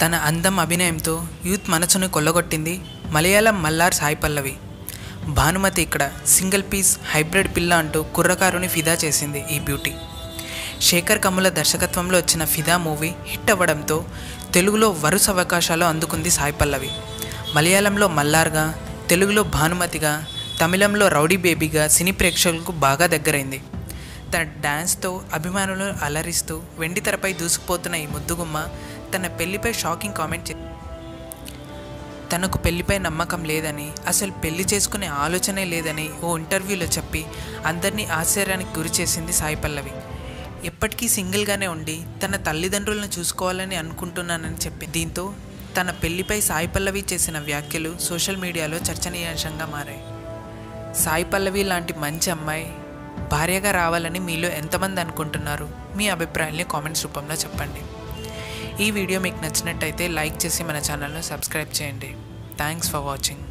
తన అందం అభినయంతో యూత్ మనసును కొల్లగొట్టింది మలయాళం మల్లార్ సాయి పల్లవి. భానుమతి ఇక్కడ సింగిల్ పీస్ హైబ్రిడ్ పిల్ల అంటూ కుర్రకారుని ఫిదా చేసింది ఈ బ్యూటీ. శేఖర్ కమ్ముల దర్శకత్వంలో వచ్చిన ఫిదా మూవీ హిట్ అవ్వడంతో తెలుగులో వరుస అవకాశాలు అందుకుంది సాయి పల్లవి. మలయాళంలో మల్లార్గా తెలుగులో భానుమతిగా తమిళంలో రౌడీ బేబీగా సినీ ప్రేక్షకులకు బాగా దగ్గరైంది. తన డ్యాన్స్తో అభిమానులను అలరిస్తూ వెండి తెరపై దూసుకుపోతున్న ఈ ముద్దుగుమ్మ తన పెళ్ళిపై షాకింగ్ కామెంట్ చే తనకు పెళ్ళిపై నమ్మకం లేదని అసలు పెళ్ళి చేసుకునే ఆలోచనే లేదని ఓ ఇంటర్వ్యూలో చెప్పి అందరినీ ఆశ్చర్యానికి గురి చేసింది సాయి పల్లవి. ఎప్పటికీ సింగిల్గానే ఉండి తన తల్లిదండ్రులను చూసుకోవాలని అనుకుంటున్నానని చెప్పి దీంతో తన పెళ్ళిపై సాయి పల్లవి చేసిన వ్యాఖ్యలు సోషల్ మీడియాలో చర్చనీయాంశంగా మారాయి. సాయి పల్లవి లాంటి మంచి అమ్మాయి భార్యగా రావాలని మీలో ఎంతమంది అనుకుంటున్నారు? మీ అభిప్రాయాల్ని కామెంట్స్ రూపంలో చెప్పండి. ఈ వీడియో మీకు నచ్చినట్టయితే లైక్ చేసి మన ఛానల్ను సబ్స్క్రైబ్ చేయండి. Thanks for watching